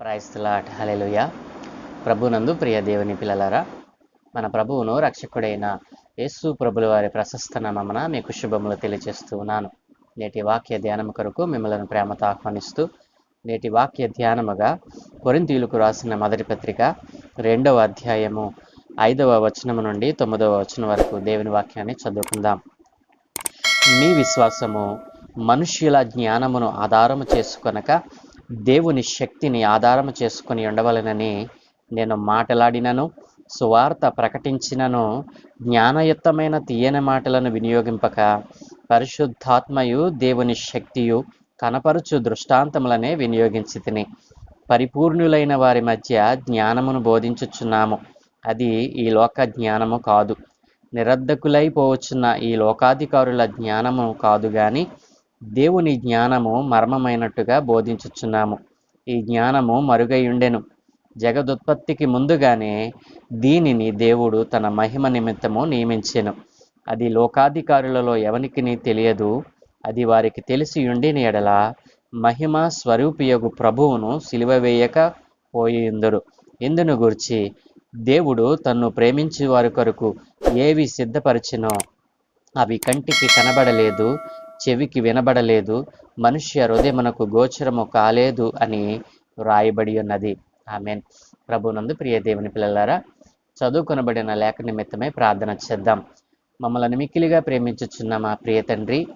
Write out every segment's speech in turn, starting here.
క్రైస్తలాట్ hallelujah ప్రభునందు ప్రియ దేవుని పిల్లలారా మన ప్రభువును రక్షకుడైన యేసు ప్రభుల వారి ప్రశస్త నామమున మీకు శుభములు తెలియజేస్తూ ఉన్నాను. నేటి వాక్య ధ్యానం కొరకు మిమ్మల్ని ప్రేమతో ఆహ్వానిస్తూ నేటి వాక్య ధ్యానముగా కొరింతీయులకు రాసిన మొదటి పత్రిక రెండవ అధ్యాయము ఐదవ వచనము నుండి తొమ్మిదవ వచనం వరకు దేవుని వాక్యాన్ని చదువుకుందాం. మీ విశ్వాసము మనుష్యుల జ్ఞానమును ఆధారము చేసుకొనక దేవుని శక్తిని ఆధారము చేసుకుని ఉండవలనని నేను మాటలాడినను సువార్త ప్రకటించినను జ్ఞానయుక్తమైన తీయని మాటలను వినియోగింపక పరిశుద్ధాత్మయు దేవుని శక్తియు కనపరుచు దృష్టాంతములనే వినియోగించి తిని పరిపూర్ణులైన వారి మధ్య జ్ఞానమును బోధించుచున్నాము. అది ఈ లోక జ్ఞానము కాదు. నిరర్ధకులైపోవచ్చున్న ఈ లోకాధికారుల జ్ఞానము కాదు కానీ దేవుని జ్ఞానము మర్మమైనట్టుగా బోధించుచున్నాము. ఈ జ్ఞానము మరుగై ఉండెను జగదుత్పత్తికి ముందుగానే దీనిని దేవుడు తన మహిమ నిమిత్తము నియమించెను. అది లోకాధికారులలో ఎవనికిని తెలియదు. అది వారికి తెలిసి ఉండిన ఎడల మహిమ స్వరూపియగు ప్రభువును సిలువ వేయక పోయిందురు ఇందును గురించి దేవుడు తన్ను ప్రేమించి వారి కొరకు ఏవి సిద్ధపరిచినో అవి కంటికి కనబడలేదు. చెవికి వినబడలేదు. మనుష్య హృదయమునకు గోచరము కాలేదు అని వ్రాయబడి ఉన్నది. ఆమెన్. ప్రభునందు ప్రియ దేవుని పిల్లలారా చదువుకొనబడిన లేఖ నిమిత్తమే ప్రార్థన చేద్దాం. మమ్మల్ని మిక్కిలిగా ప్రేమించుచున్న మా ప్రియ తండ్రి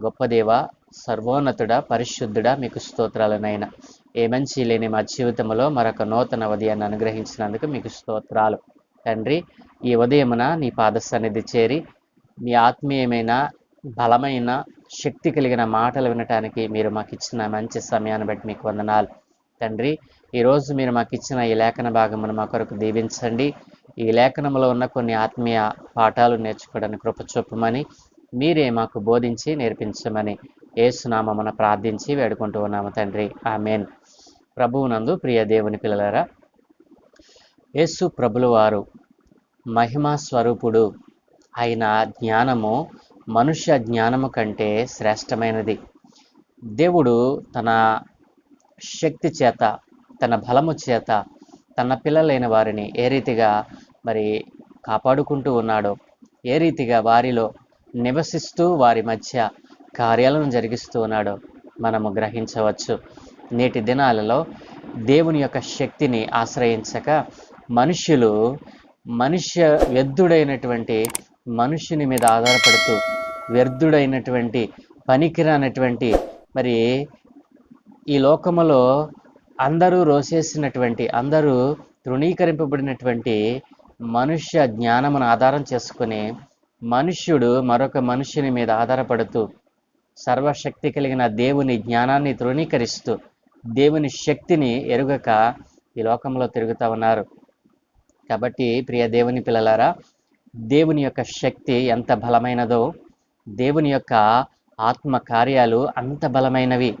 గొప్ప దేవ సర్వోన్నతుడ పరిశుద్ధుడా మీకు స్తోత్రాలనైనా. ఏ మంచి లేని మా జీవితంలో మరొక నూతన ఉదయాన్ని అనుగ్రహించినందుకు మీకు స్తోత్రాలు. తండ్రి ఈ ఉదయమున నీ పాద సన్నిధి చేరి మీ ఆత్మీయమైన బలమైన శక్తి కలిగిన మాటలు వినటానికి మీరు మాకు ఇచ్చిన మంచి సమయాన్ని బట్టి మీకు వందనాలు. తండ్రి ఈరోజు మీరు మాకు ఇచ్చిన ఈ లేఖన భాగమును మా కొరకు దీవించండి. ఈ లేఖనంలో ఉన్న కొన్ని ఆత్మీయ పాఠాలు నేర్చుకోవడానికి కృప చూపమని మీరే మాకు బోధించి నేర్పించమని ఏసునామమున ప్రార్థించి వేడుకుంటూ ఉన్నాము తండ్రి. ఆమెన్. ప్రభువునందు ప్రియ దేవుని పిల్లలరా యేసు ప్రభులవారు మహిమా స్వరూపుడు అయిన జ్ఞానము మనుష్య జ్ఞానము కంటే శ్రేష్టమైనది. దేవుడు తన శక్తి చేత తన బలము చేత తన పిల్లలైన వారిని ఏ రీతిగా మరి కాపాడుకుంటూ ఉన్నాడో ఏ రీతిగా వారిలో నివసిస్తూ వారి మధ్య కార్యాలను జరిగిస్తూ ఉన్నాడో మనము గ్రహించవచ్చు. నేటి దినాలలో దేవుని యొక్క శక్తిని ఆశ్రయించక మనుష్యులు మనుష్య వ్యర్థుడైనటువంటి మనుష్యుని మీద ఆధారపడుతూ వ్యర్థుడైనటువంటి పనికిరానటువంటి మరి ఈ లోకములో అందరూ రోసేసినటువంటి అందరూ తృణీకరింపబడినటువంటి మనుష్య జ్ఞానమును ఆధారం చేసుకుని మనుష్యుడు మరొక మనుష్యుని మీద ఆధారపడుతూ సర్వశక్తి కలిగిన దేవుని జ్ఞానాన్ని తృణీకరిస్తూ దేవుని శక్తిని ఎరుగక ఈ లోకంలో తిరుగుతూ ఉన్నారు. కాబట్టి ప్రియ దేవుని పిల్లలారా దేవుని యొక్క శక్తి ఎంత బలమైనదో దేవుని యొక్క ఆత్మ కార్యాలు అంత బలమైనవి.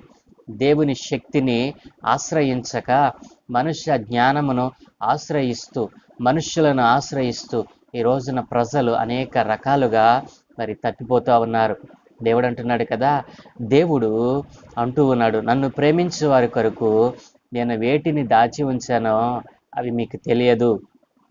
దేవుని శక్తిని ఆశ్రయించక మనుష్య జ్ఞానమును ఆశ్రయిస్తూ మనుష్యులను ఆశ్రయిస్తూ ఈ రోజున ప్రజలు అనేక రకాలుగా మరి తప్పిపోతూ ఉన్నారు. దేవుడు అంటున్నాడు కదా దేవుడు అంటూ ఉన్నాడు నన్ను ప్రేమించే వారి కొరకు నేను వేటిని దాచి ఉంచానో అవి మీకు తెలియదు.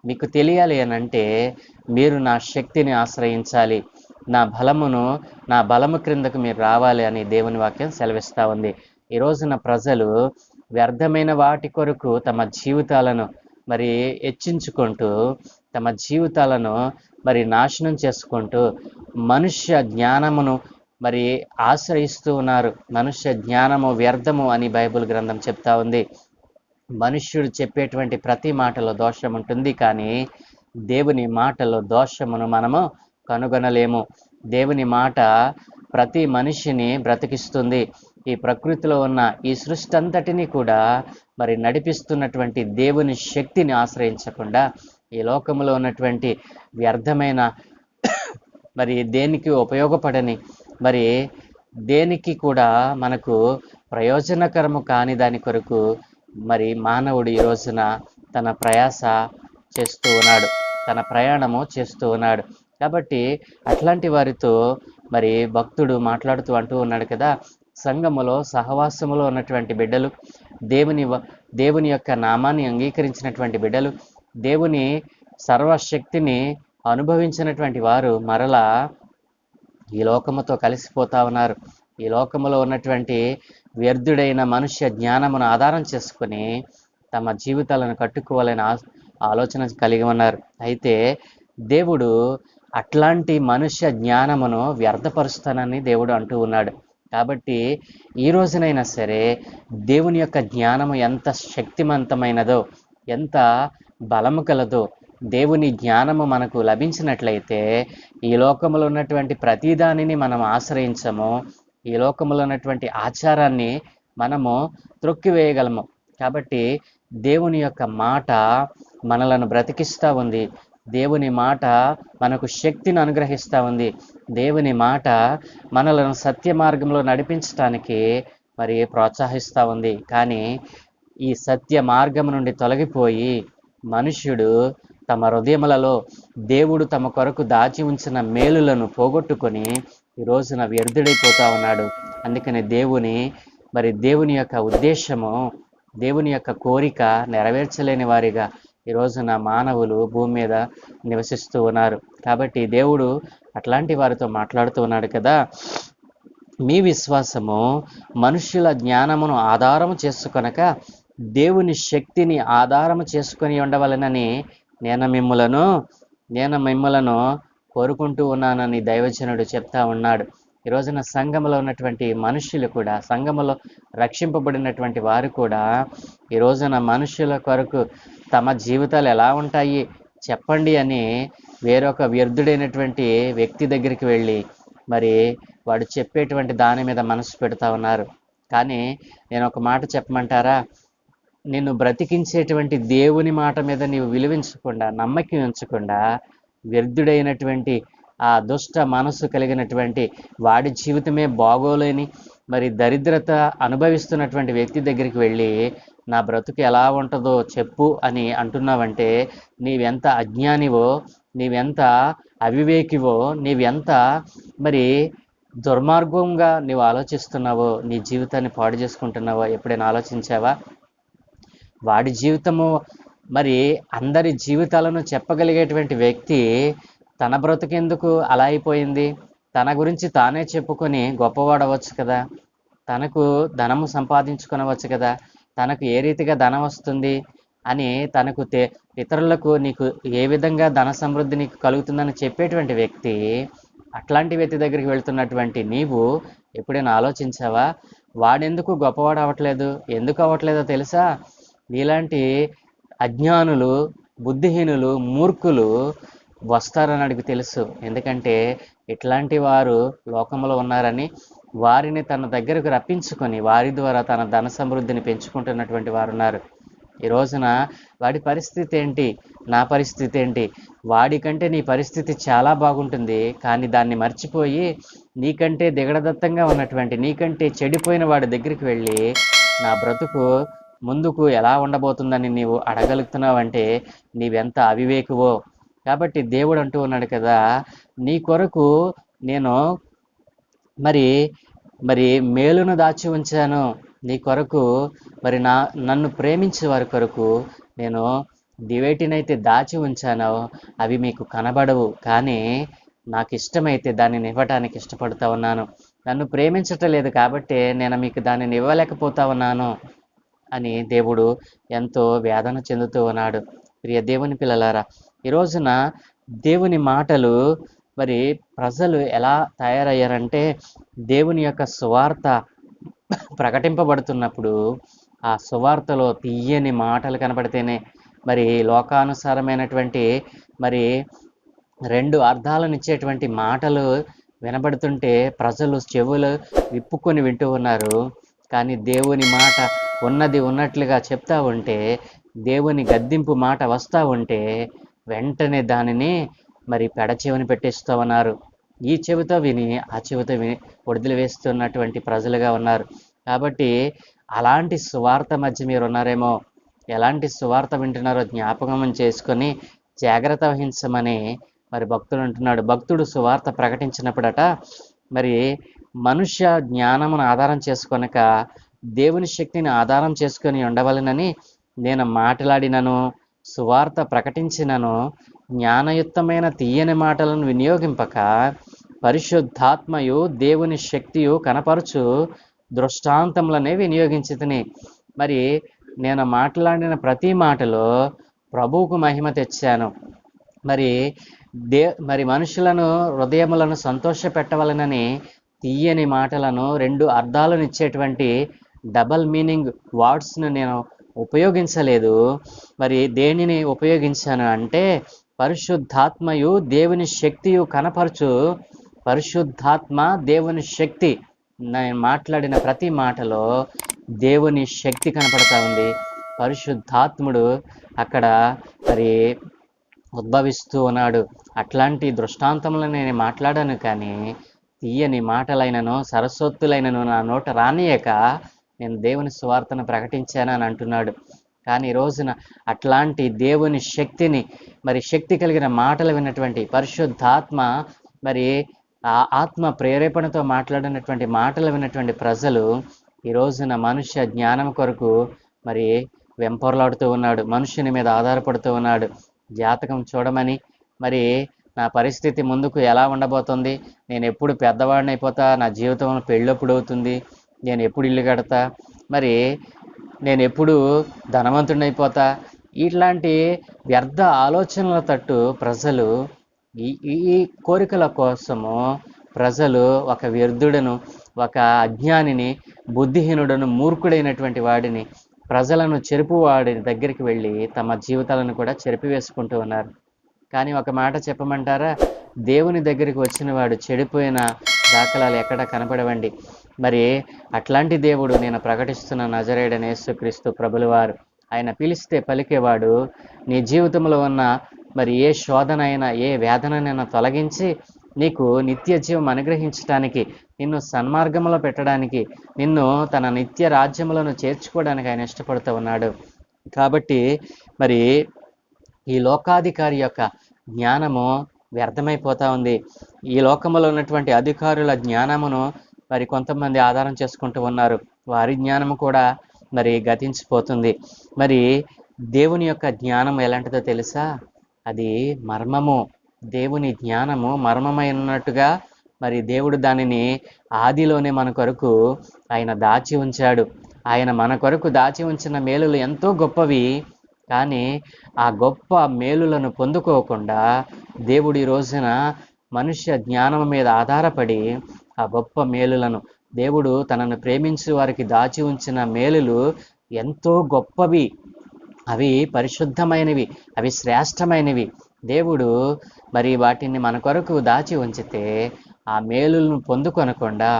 మీకు తెలియాలి అని అంటే మీరు నా శక్తిని ఆశ్రయించాలి. నా బలమును నా బలము క్రిందకు మీరు రావాలి అని దేవుని వాక్యం సెలవిస్తూ ఉంది. ఈ రోజున ప్రజలు వ్యర్థమైన వాటి కొరకు తమ జీవితాలను మరి హెచ్చించుకుంటూ తమ జీవితాలను మరి నాశనం చేసుకుంటూ మనుష్య జ్ఞానమును మరి ఆశ్రయిస్తూ ఉన్నారు. మనుష్య జ్ఞానము వ్యర్థము అని బైబిల్ గ్రంథం చెప్తా ఉంది. మనుష్యుడు చెప్పేటువంటి ప్రతి మాటలో దోషం ఉంటుంది కానీ దేవుని మాటలో దోషమును మనము కనుగొనలేము. దేవుని మాట ప్రతి మనిషిని బ్రతికిస్తుంది. ఈ ప్రకృతిలో ఉన్న ఈ సృష్టి అంతటినీ కూడా మరి నడిపిస్తున్నటువంటి దేవుని శక్తిని ఆశ్రయించకుండా ఈ లోకంలో ఉన్నటువంటి వ్యర్థమైన మరి దేనికి ఉపయోగపడని మరి దేనికి కూడా మనకు ప్రయోజనకరము కాని దాని కొరకు మరి మానవుడు ఈ రోజున తన ప్రయాస చేస్తూ ఉన్నాడు. తన ప్రయాణము చేస్తూ ఉన్నాడు. కాబట్టి అట్లాంటి వారితో మరి భక్తుడు మాట్లాడుతూ అంటూ ఉన్నాడు కదా సంఘములో సహవాసములో ఉన్నటువంటి బిడ్డలు దేవుని దేవుని యొక్క నామాన్ని అంగీకరించినటువంటి బిడ్డలు దేవుని సర్వశక్తిని అనుభవించినటువంటి వారు మరలా ఈ లోకముతో కలిసిపోతా ఉన్నారు. ఈ లోకములో ఉన్నటువంటి వ్యర్థుడైన మనుష్య జ్ఞానమును ఆధారం చేసుకొని తమ జీవితాలను కట్టుకోవాలని ఆ- ఆలోచన కలిగి ఉన్నారు. అయితే దేవుడు అట్లాంటి మనుష్య జ్ఞానమును వ్యర్థపరుస్తానని దేవుడు అంటూ ఉన్నాడు. కాబట్టి ఈ రోజునైనా సరే దేవుని యొక్క జ్ఞానము ఎంత శక్తివంతమైనదో ఎంత బలము కలదో దేవుని జ్ఞానము మనకు లభించినట్లయితే ఈ లోకంలో ఉన్నటువంటి ప్రతిదానిని మనం ఆశ్రయించము. ఈ లోకంలో ఉన్నటువంటి ఆచారాన్ని మనము త్రొక్కివేయగలము. కాబట్టి దేవుని యొక్క మాట మనలను బ్రతికిస్తూ ఉంది. దేవుని మాట మనకు శక్తిని అనుగ్రహిస్తూ ఉంది. దేవుని మాట మనలను సత్య మార్గంలో నడిపించటానికి మరి ప్రోత్సహిస్తూ ఉంది. కానీ ఈ సత్య మార్గం నుండి తొలగిపోయి మనుష్యుడు తమ హృదయములలో దేవుడు తమ కొరకు దాచి ఉంచిన మేలులను పోగొట్టుకొని ఈ రోజున వ్యర్థుడైపోతా ఉన్నాడు. అందుకని దేవుని మరి దేవుని యొక్క ఉద్దేశము దేవుని యొక్క కోరిక నెరవేర్చలేని వారిగా ఈ రోజున మానవులు భూమి మీద నివసిస్తూ ఉన్నారు. కాబట్టి దేవుడు అట్లాంటి వారితో మాట్లాడుతూ ఉన్నాడు కదా. మీ విశ్వాసము మనుష్యుల జ్ఞానమును ఆధారము చేసుకొనక దేవుని శక్తిని ఆధారము చేసుకొని ఉండవలనని నేను మిమ్ములను నేను మిమ్మలను కోరుకుంటూ ఉన్నానని దైవజనుడు చెప్తా ఉన్నాడు. ఈ రోజున సంఘంలో ఉన్నటువంటి మనుష్యులు కూడా సంఘములో రక్షింపబడినటువంటి వారు కూడా ఈ రోజున మనుషుల కొరకు తమ జీవితాలు ఎలా ఉంటాయి చెప్పండి అని వేరొక వ్యర్థుడైనటువంటి వ్యక్తి దగ్గరికి వెళ్ళి మరి వాడు చెప్పేటువంటి దాని మీద మనసు పెడతా ఉన్నారు. కానీ నేను ఒక మాట చెప్పమంటారా? నిన్ను బ్రతికించేటువంటి దేవుని మాట మీద నీవు విలువించకుండా నమ్మకం ఉంచకుండా వ్యర్థుడైనటువంటి ఆ దుష్ట మనసు కలిగినటువంటి వాడి జీవితమే బాగోలేని మరి దరిద్రత అనుభవిస్తున్నటువంటి వ్యక్తి దగ్గరికి వెళ్ళి నా బ్రతుకు ఎలా ఉంటుందో చెప్పు అని అంటున్నావంటే నీవెంత అజ్ఞానివో నీవెంత అవివేకివో నీవెంత మరి దుర్మార్గంగా నీవు ఆలోచిస్తున్నావో నీ జీవితాన్ని పాడు చేసుకుంటున్నావో ఎప్పుడైనా ఆలోచించావా? వాడి జీవితము మరి అందరి జీవితాలను చెప్పగలిగేటువంటి వ్యక్తి తన బ్రతుకెందుకు? అలా అయిపోయింది. తన గురించి తానే చెప్పుకొని గొప్పవాడవచ్చు కదా. తనకు ధనము సంపాదించుకునవచ్చు కదా. తనకు ఏ రీతిగా ధనం వస్తుంది అని తనకు తె ఇతరులకు నీకు ఏ విధంగా ధన సమృద్ధి నీకు కలుగుతుందని చెప్పేటువంటి వ్యక్తి అట్లాంటి వ్యక్తి దగ్గరికి వెళ్తున్నటువంటి నీవు ఎప్పుడైనా ఆలోచించావా? వాడెందుకు గొప్పవాడు అవ్వట్లేదు? ఎందుకు అవ్వట్లేదో తెలుసా? నీలాంటి అజ్ఞానులు బుద్ధిహీనులు మూర్ఖులు వస్తారని అడిగి తెలుసు. ఎందుకంటే ఇట్లాంటి వారు లోకంలో ఉన్నారని వారిని తన దగ్గరకు రప్పించుకొని వారి ద్వారా తన ధన సమృద్ధిని పెంచుకుంటున్నటువంటి వారు ఉన్నారు ఈ రోజున వాడి పరిస్థితి ఏంటి? నా పరిస్థితి ఏంటి? వాడికంటే నీ పరిస్థితి చాలా బాగుంటుంది. కానీ దాన్ని మర్చిపోయి నీకంటే దిగడదత్తంగా ఉన్నటువంటి నీకంటే చెడిపోయిన వాడి దగ్గరికి వెళ్ళి నా బ్రతుకు ముందుకు ఎలా ఉండబోతుందని నీవు అడగలుగుతున్నావంటే నీవెంత అవివేకువో కాబట్టి దేవుడు అంటూ ఉన్నాడు కదా నీ కొరకు నేను మరి మరి మేలును దాచి ఉంచాను. నీ కొరకు మరి నా నన్ను ప్రేమించే వారి కొరకు నేను దివేటినైతే దాచి ఉంచానో అవి మీకు కనబడవు. కానీ నాకు ఇష్టమైతే దానిని ఇవ్వటానికి ఇష్టపడుతూ ఉన్నాను. నన్ను ప్రేమించటం లేదు కాబట్టి నేను మీకు దానిని ఇవ్వలేకపోతా ఉన్నాను అని దేవుడు ఎంతో వేదన చెందుతూ ఉన్నాడు. ప్రియ దేవుని పిల్లలారా ఈ రోజున దేవుని మాటలు మరి ప్రజలు ఎలా తయారయ్యారంటే దేవుని యొక్క సువార్త ప్రకటింపబడుతున్నప్పుడు ఆ సువార్తలో తీయని మాటలు కనపడితేనే మరి లోకానుసారమైనటువంటి మరి రెండు అర్థాలను ఇచ్చేటువంటి మాటలు వినబడుతుంటే ప్రజలు చెవులు విప్పుకొని వింటూ ఉన్నారు. కానీ దేవుని మాట ఉన్నది ఉన్నట్లుగా చెప్తా ఉంటే దేవుని గద్దింపు మాట వస్తూ ఉంటే వెంటనే దానిని మరి పెడచెవిని పెట్టేస్తూ ఉన్నారు ఈ చెవితో విని ఆ చెవితో విని ఒడిదిలు వేస్తున్నటువంటి ప్రజలుగా ఉన్నారు. కాబట్టి అలాంటి సువార్త మధ్య మీరు ఉన్నారేమో ఎలాంటి సువార్త వింటున్నారో జ్ఞాపకం చేసుకొని జాగ్రత్త వహించమని మరి భక్తుడు అంటున్నాడు. భక్తుడు సువార్త ప్రకటించినప్పుడట మరి మనుష్య జ్ఞానమును ఆధారం చేసుకొనక దేవుని శక్తిని ఆధారం చేసుకొని ఉండవలనని నేను మాట్లాడినను. సువార్త ప్రకటించినను జ్ఞానయుక్తమైన తీయని మాటలను వినియోగింపక పరిశుద్ధాత్మయు దేవుని శక్తియు కనపరచు దృష్టాంతములనే వినియోగించి మరి నేను మాట్లాడిన ప్రతి మాటలో ప్రభువుకు మహిమ తెచ్చాను. మరి దే మరి మనుషులను హృదయములను సంతోష పెట్టవలనని తీయని మాటలను రెండు అర్థాలను ఇచ్చేటువంటి డబల్ మీనింగ్ వర్డ్స్ను నేను ఉపయోగించలేదు. మరి దేనిని ఉపయోగించాను అంటే పరిశుద్ధాత్మయు దేవుని శక్తియు కనపరచు. పరిశుద్ధాత్మ దేవుని శక్తి. నేను మాట్లాడిన ప్రతి మాటలో దేవుని శక్తి కనపడతా ఉంది. పరిశుద్ధాత్ముడు అక్కడ మరి ఉద్భవిస్తూ ఉన్నాడు. అట్లాంటి దృష్టాంతములను నేను మాట్లాడాను కానీ తీయని మాటలైనను సరస్వత్తులైనను నా నోట రానియక నేను దేవుని సువార్తను ప్రకటించాను అని అంటున్నాడు. కానీ ఈ రోజున అట్లాంటి దేవుని శక్తిని మరి శక్తి కలిగిన మాటలు విన్నటువంటి పరిశుద్ధాత్మ మరి ఆ ఆత్మ ప్రేరేపణతో మాట్లాడినటువంటి మాటలు విన్నటువంటి ప్రజలు ఈ రోజున మనుష్య జ్ఞానం కొరకు మరి వెంపర్లాడుతూ ఉన్నాడు మనుషుని మీద ఆధారపడుతూ ఉన్నాడు. జాతకం చూడమని మరి నా పరిస్థితి ముందుకు ఎలా ఉండబోతుంది? నేను ఎప్పుడు పెద్దవాడిని అయిపోతా నా జీవితంలో పెళ్ళప్పుడు అవుతుంది? నేను ఎప్పుడు ఇల్లు కడతా? మరి నేను ఎప్పుడు ధనవంతుడిని అయిపోతా ఇట్లాంటి వ్యర్థ ఆలోచనల తట్టు ప్రజలు ఈ ఈ- కోరికల కోసము ప్రజలు ఒక వ్యర్థుడను ఒక అజ్ఞానిని బుద్ధిహీనుడను మూర్ఖుడైనటువంటి వాడిని ప్రజలను చెరుపువాడి దగ్గరికి వెళ్ళి తమ జీవితాలను కూడా చెరిపివేసుకుంటూ ఉన్నారు. కానీ ఒక మాట చెప్పమంటారా? దేవుని దగ్గరికి వచ్చిన వాడు చెడిపోయిన దాఖలాలు ఎక్కడ కనపడవండి. మరి అట్లాంటి దేవుడు నేను ప్రకటిస్తున్న నజరేడని యేసుక్రీస్తు ప్రభులవారు. ఆయన పిలిస్తే పలికేవాడు నీ జీవితంలో ఉన్న మరి ఏ శోధన అయినా ఏ వేదననైనా తొలగించి నీకు నిత్య జీవం అనుగ్రహించడానికి నిన్ను సన్మార్గంలో పెట్టడానికి నిన్ను తన నిత్య రాజ్యములను చేర్చుకోవడానికి ఆయన ఇష్టపడుతూ ఉన్నాడు. కాబట్టి మరి ఈ లోకాధికారి యొక్క జ్ఞానము వ్యర్థమైపోతా ఉంది. ఈ లోకములో ఉన్నటువంటి అధికారుల జ్ఞానమును మరి కొంతమంది ఆధారం చేసుకుంటూ ఉన్నారు. వారి జ్ఞానము కూడా మరి గతించిపోతుంది. మరి దేవుని యొక్క జ్ఞానం ఎలాంటిదో తెలుసా? అది మర్మము. దేవుని జ్ఞానము మర్మమైనట్టుగా మరి దేవుడు దానిని ఆదిలోనే మన కొరకు ఆయన దాచి ఉంచాడు. ఆయన మన కొరకు దాచి ఉంచిన మేలులు ఎంతో గొప్పవి. కానీ ఆ గొప్ప మేలులను పొందుకోకుండా దేవుడు ఈ రోజున మనుష్య జ్ఞానం మీద ఆధారపడి ఆ గొప్ప మేలులను దేవుడు తనను ప్రేమించి వారికి దాచి ఉంచిన మేలులు ఎంతో గొప్పవి. అవి పరిశుద్ధమైనవి అవి శ్రేష్టమైనవి. దేవుడు మరి వాటిని మన కొరకు దాచి ఉంచితే ఆ మేలులను పొందుకొనకుండా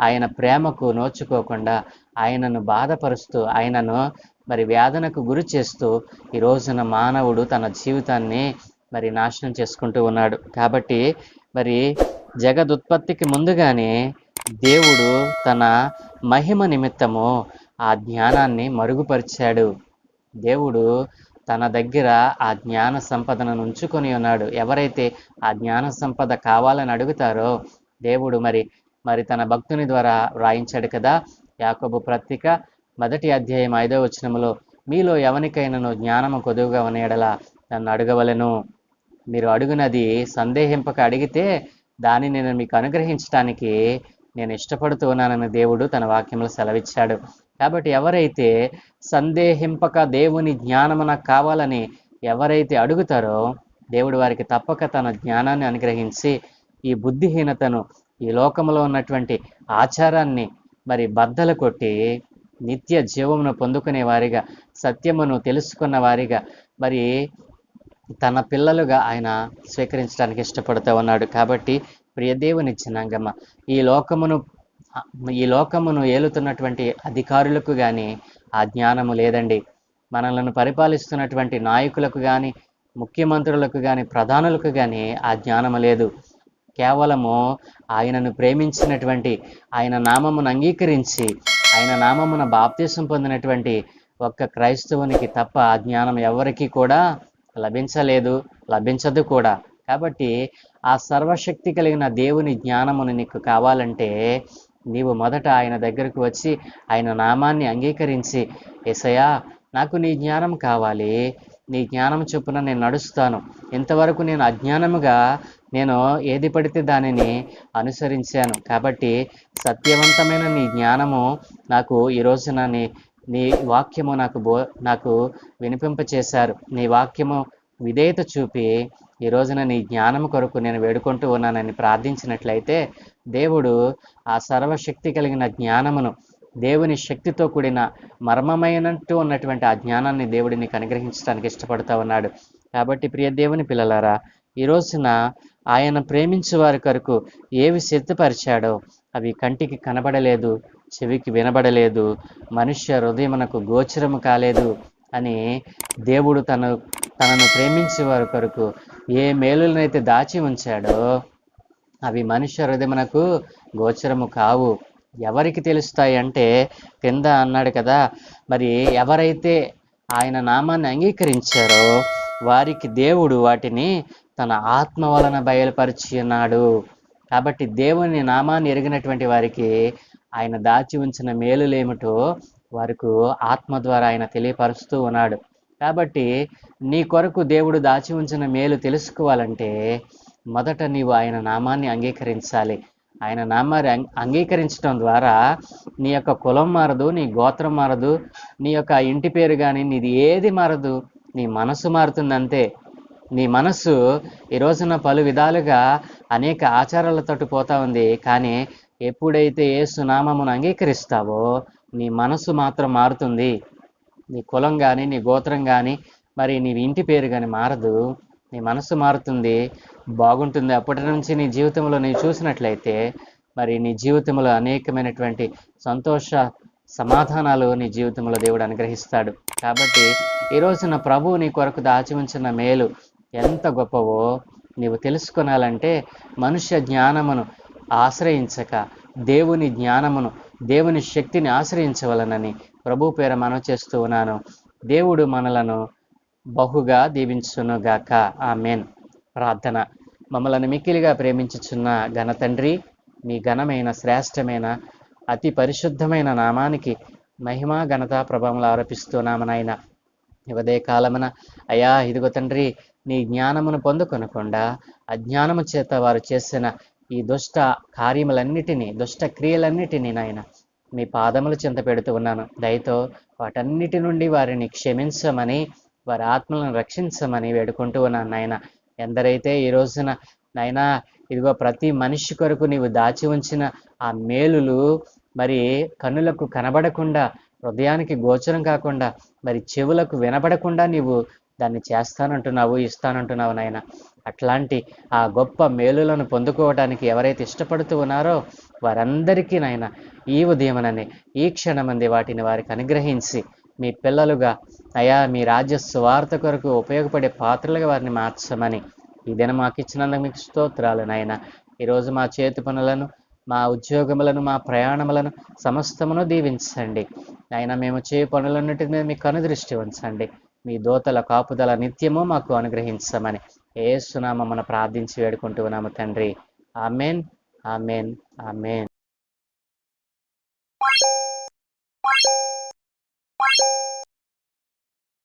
ఆయన ప్రేమకు నోచుకోకుండా ఆయనను బాధపరుస్తూ ఆయనను మరి వేదనకు గురి చేస్తూ ఈ రోజున మానవుడు తన జీవితాన్ని మరి నాశనం చేసుకుంటూ ఉన్నాడు. కాబట్టి మరి జగదుత్పత్తికి ముందుగానే దేవుడు తన మహిమ నిమిత్తము ఆ జ్ఞానాన్ని మరుగుపరిచాడు. దేవుడు తన దగ్గర ఆ జ్ఞాన సంపదను ఉంచుకొని ఉన్నాడు. ఎవరైతే ఆ జ్ఞాన సంపద కావాలని అడుగుతారో దేవుడు మరి మరి తన భక్తుని ద్వారా వ్రాయించాడు కదా యాకోబు పత్రిక మొదటి అధ్యాయం ఐదో వచనములో మీలో ఎవరికైనాను జ్ఞానము కొదువుగా ఉన్నయడల నన్ను అడగవలెను? మీరు అడుగునది సందేహింపక అడిగితే దాన్ని నేను మీకు అనుగ్రహించడానికి నేను ఇష్టపడుతూ ఉన్నానని దేవుడు తన వాక్యంలో సెలవిచ్చాడు. కాబట్టి ఎవరైతే సందేహింపక దేవుని జ్ఞానము నాకు కావాలని ఎవరైతే అడుగుతారో దేవుడు వారికి తప్పక తన జ్ఞానాన్ని అనుగ్రహించి ఈ బుద్ధిహీనతను ఈ లోకంలో ఉన్నటువంటి ఆచారాన్ని మరి బద్దలు కొట్టి నిత్య జీవమును పొందుకునే వారిగా సత్యమును తెలుసుకున్న వారిగా మరి తన పిల్లలుగా ఆయన స్వీకరించడానికి ఇష్టపడుతూ ఉన్నాడు. కాబట్టి ప్రియదేవుని చిన్నంగమ్మ ఈ లోకమును ఈ లోకమును ఏలుతున్నటువంటి అధికారులకు కానీ ఆ జ్ఞానము లేదండి. మనలను పరిపాలిస్తున్నటువంటి నాయకులకు కానీ ముఖ్యమంత్రులకు కానీ ప్రధానులకు కానీ ఆ జ్ఞానము లేదు. కేవలము ఆయనను ప్రేమించినటువంటి ఆయన నామమును అంగీకరించి ఆయన నామమున బాప్తీసం పొందినటువంటి ఒక్క క్రైస్తవునికి తప్ప ఆ జ్ఞానం ఎవరికి కూడా లభించలేదు లభించదు కూడా. కాబట్టి ఆ సర్వశక్తి కలిగిన దేవుని జ్ఞానమును నీకు కావాలంటే నీవు మొదట ఆయన దగ్గరకు వచ్చి ఆయన నామాన్ని అంగీకరించి ఎసయా నాకు నీ జ్ఞానం కావాలి నీ జ్ఞానం చొప్పున నేను నడుస్తాను. ఇంతవరకు నేను అజ్ఞానముగా నేను ఏది పడితే దానిని అనుసరించాను. కాబట్టి సత్యవంతమైన నీ జ్ఞానము నాకు ఈ రోజున నీ నీ వాక్యము నాకు బో నాకు వినిపింపచేశారు. నీ వాక్యము విధేయత చూపి ఈ రోజున నీ జ్ఞానం కొరకు నేను వేడుకుంటూ ఉన్నానని ప్రార్థించినట్లయితే దేవుడు ఆ సర్వశక్తి కలిగిన జ్ఞానమును దేవుని శక్తితో కూడిన మర్మమైనట్టు ఉన్నటువంటి ఆ జ్ఞానాన్ని దేవుడిని అనుగ్రహించడానికి ఇష్టపడుతూ ఉన్నాడు. కాబట్టి ప్రియ దేవుని పిల్లలారా ఈ రోజున ఆయన ప్రేమించే వారి కొరకు ఏవి సిద్ధపరిచాడో అవి కంటికి కనబడలేదు చెవికి వినబడలేదు మనుష్య హృదయమునకు గోచరము కాలేదు అని దేవుడు తను తనను ప్రేమించే వారి కొరకు ఏ మేలులనైతే దాచి ఉంచాడో అవి మనుష్య హృదయమునకు గోచరము కావు. ఎవరికి తెలుస్తాయి అంటే కింద అన్నాడు కదా మరి ఎవరైతే ఆయన నామాన్ని అంగీకరించారో వారికి దేవుడు వాటిని తన ఆత్మ వలన బయలుపరిచి ఉన్నాడు కాబట్టి దేవుని నామాన్ని ఎరిగినటువంటి వారికి ఆయన దాచి ఉంచిన మేలులేమిటో వరకు ఆత్మ ద్వారా ఆయన తెలియపరుస్తూ ఉన్నాడు. కాబట్టి నీ కొరకు దేవుడు దాచి ఉంచిన మేలు తెలుసుకోవాలంటే మొదట నీవు ఆయన నామాన్ని అంగీకరించాలి. ఆయన నామాన్ని అంగీకరించడం ద్వారా నీ యొక్క కులం మారదు నీ గోత్రం మారదు నీ యొక్క ఇంటి పేరు కానీ నీది ఏది మారదు నీ మనసు మారుతుందంతే. నీ మనస్సు ఈ రోజున పలు విధాలుగా అనేక ఆచారాలతోటి పోతా ఉంది. కానీ ఎప్పుడైతే ఏ సునామమును అంగీకరిస్తావో నీ మనసు మాత్రం మారుతుంది. నీ కులం కానీ నీ గోత్రం కానీ మరి నీ ఇంటి పేరు కానీ మారదు. నీ మనసు మారుతుంది. బాగుంటుంది. అప్పటి నుంచి నీ జీవితంలో నీవు చూసినట్లయితే మరి నీ జీవితంలో అనేకమైనటువంటి సంతోష సమాధానాలు నీ జీవితంలో దేవుడు అనుగ్రహిస్తాడు. కాబట్టి ఈ రోజున ప్రభువు నీ కొరకు దాచి ఉంచిన మేలు ఎంత గొప్పవో నీవు తెలుసుకొనాలంటే మనుష్య జ్ఞానమును ఆశ్రయించక దేవుని జ్ఞానమును దేవుని శక్తిని ఆశ్రయించవలనని ప్రభు పేర మనం చేస్తూ ఉన్నాను. దేవుడు మనలను బహుగా దీవించునుగాక. ఆమెన్. ప్రార్థన. మమ్మలను మిక్కిలిగా ప్రేమించుచున్న ఘనతండ్రి మీ ఘనమైన శ్రేష్టమైన అతి పరిశుద్ధమైన నామానికి మహిమా ఘనత ప్రభావంలో ఆరోపిస్తున్నాము నాయన. ఇవదే కాలమున అయా ఇదిగో తండ్రి నీ జ్ఞానమును పొందుకొనకుండా అజ్ఞానము చేత వారు చేసిన ఈ దుష్ట కార్యములన్నిటినీ దుష్ట క్రియలన్నిటినీ నాయన మీ పాదముల చింత పెడుతూ ఉన్నాను. దయతో వాటన్నిటి నుండి వారిని క్షమించమని వారి ఆత్మలను రక్షించమని వేడుకుంటూ ఉన్నాను నాయన. ఎందరైతే ఈ రోజున నాయనా ఇదిగో ప్రతి మనిషి కొరకు నీవు దాచి ఉంచిన ఆ మేలులు మరి కన్నులకు కనబడకుండా హృదయానికి గోచరం కాకుండా మరి చెవులకు వినబడకుండా నీవు దాన్ని చేస్తానంటున్నావు ఇస్తానంటున్నావు నాయన. అట్లాంటి ఆ గొప్ప మేలులను పొందుకోవడానికి ఎవరైతే ఇష్టపడుతూ ఉన్నారో వారందరికీ నాయన ఈ ఉదయమనని ఈ క్షణమంది వాటిని వారికి అనుగ్రహించి మీ పిల్లలుగా అయా మీ రాజ్య స్వార్థ కొరకు ఉపయోగపడే పాత్రలుగా వారిని మార్చమని ఈ మాకు ఇచ్చినందుకు మీకు స్తోత్రాలు నాయన. ఈరోజు మా చేతి పనులను మా ఉద్యోగములను మా ప్రయాణములను సమస్తమును దీవించండి. నాయన మేము చేయ పనులన్నిటి మీద మీ కనుదృష్టి ఉంచండి. మీ దోతల కాపుదల నిత్యము మాకు అనుగ్రహించమని. ఏ సునామమున ప్రార్థించి వేడుకుంటూ ఉన్నాము తండ్రి. Amen amen amen.